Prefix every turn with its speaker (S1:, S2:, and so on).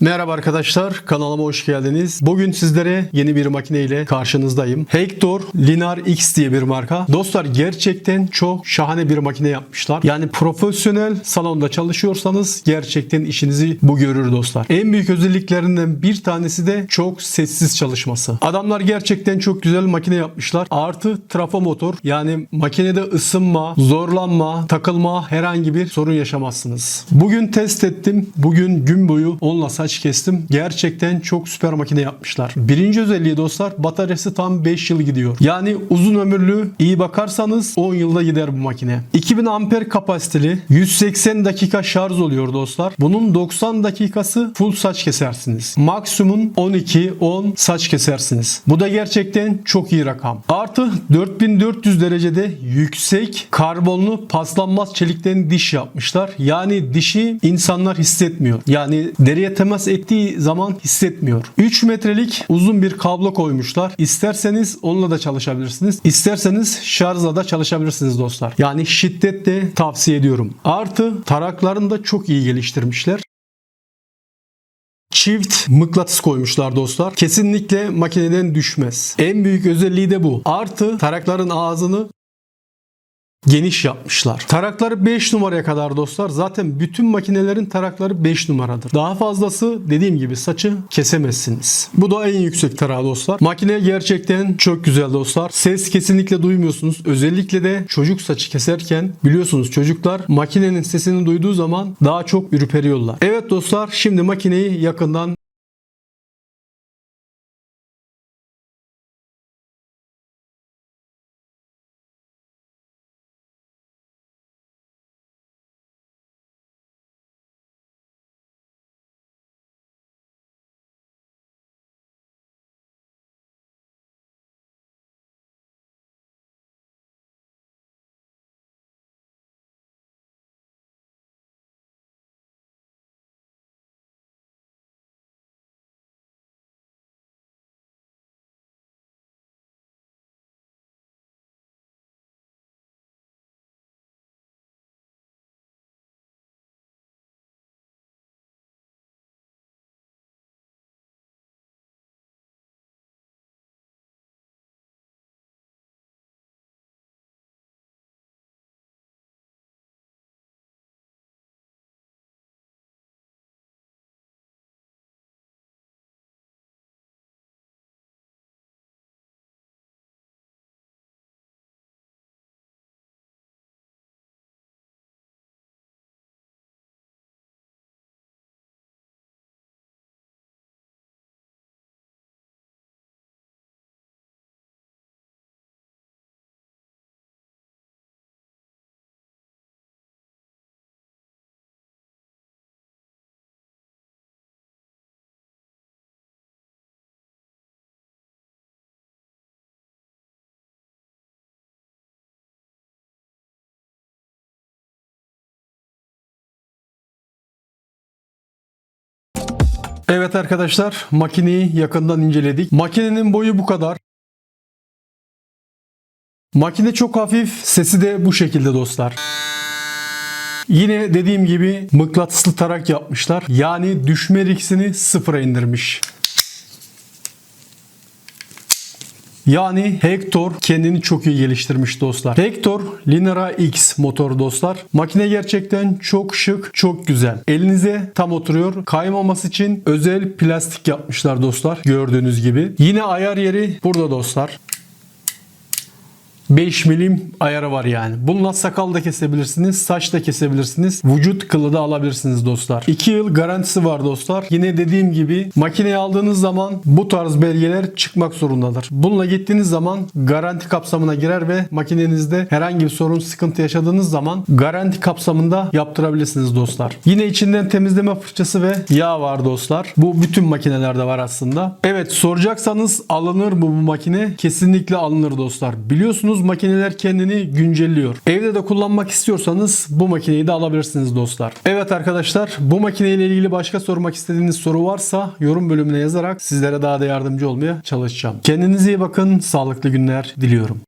S1: Merhaba arkadaşlar, kanalıma hoş geldiniz. Bugün sizlere yeni bir makine ile karşınızdayım. Hector Linar X diye bir marka. Dostlar gerçekten çok şahane bir makine yapmışlar. Yani profesyonel salonda çalışıyorsanız gerçekten işinizi bu görür dostlar. En büyük özelliklerinden bir tanesi de çok sessiz çalışması. Adamlar gerçekten çok güzel makine yapmışlar. Artı trafo motor yani makinede ısınma, zorlanma, takılma herhangi bir sorun yaşamazsınız. Bugün test ettim. Bugün gün boyu onunla kestim. Gerçekten çok süper makine yapmışlar. Birinci özelliği dostlar bataryası tam 5 yıl gidiyor. Yani uzun ömürlü iyi bakarsanız 10 yılda gider bu makine. 2000 amper kapasiteli 180 dakika şarj oluyor dostlar. Bunun 90 dakikası full saç kesersiniz. Maksimum 12-10 saç kesersiniz. Bu da gerçekten çok iyi rakam. Artı 4400 derecede yüksek karbonlu paslanmaz çelikten diş yapmışlar. Yani dişi insanlar hissetmiyor. Yani deriye temas ettiği zaman hissetmiyor. 3 metrelik uzun bir kablo koymuşlar. İsterseniz onunla da çalışabilirsiniz. İsterseniz şarjla da çalışabilirsiniz dostlar. Yani şiddetle tavsiye ediyorum. Artı taraklarını da çok iyi geliştirmişler. Çift mıknatıs koymuşlar dostlar. Kesinlikle makineden düşmez. En büyük özelliği de bu. Artı tarakların ağzını geniş yapmışlar. Tarakları 5 numaraya kadar dostlar. Zaten bütün makinelerin tarakları 5 numaradır. Daha fazlası dediğim gibi saçı kesemezsiniz. Bu da en yüksek tarağı dostlar. Makine gerçekten çok güzel dostlar. Ses kesinlikle duymuyorsunuz. Özellikle de çocuk saçı keserken biliyorsunuz çocuklar makinenin sesini duyduğu zaman daha çok ürperiyorlar. Evet dostlar şimdi makineyi yakından Evet arkadaşlar makineyi yakından inceledik. Makinenin boyu bu kadar. Makine çok hafif, sesi de bu şekilde dostlar. Yine dediğim gibi mıknatıslı tarak yapmışlar. Yani düşme riskini sıfıra indirmiş. Yani Hector kendini çok iyi geliştirmiş dostlar. Hector Linera X motor dostlar. Makine gerçekten çok şık, çok güzel. Elinize tam oturuyor. Kaymaması için özel plastik yapmışlar dostlar. Gördüğünüz gibi. Yine ayar yeri burada dostlar. 5 milim ayarı var yani. Bununla sakal da kesebilirsiniz, saç da kesebilirsiniz, vücut kılı da alabilirsiniz dostlar. 2 yıl garantisi var dostlar. Yine dediğim gibi makineyi aldığınız zaman bu tarz belgeler çıkmak zorundadır. Bununla gittiğiniz zaman garanti kapsamına girer ve makinenizde herhangi bir sorun, sıkıntı yaşadığınız zaman garanti kapsamında yaptırabilirsiniz dostlar. Yine içinden temizleme fırçası ve yağ var dostlar. Bu bütün makinelerde var aslında. Evet soracaksanız alınır mı bu makine? Kesinlikle alınır dostlar. Biliyorsunuz makineler kendini güncelliyor. Evde de kullanmak istiyorsanız bu makineyi de alabilirsiniz dostlar. Evet arkadaşlar bu makineyle ilgili başka sormak istediğiniz soru varsa yorum bölümüne yazarak sizlere daha da yardımcı olmaya çalışacağım. Kendinize iyi bakın. Sağlıklı günler diliyorum.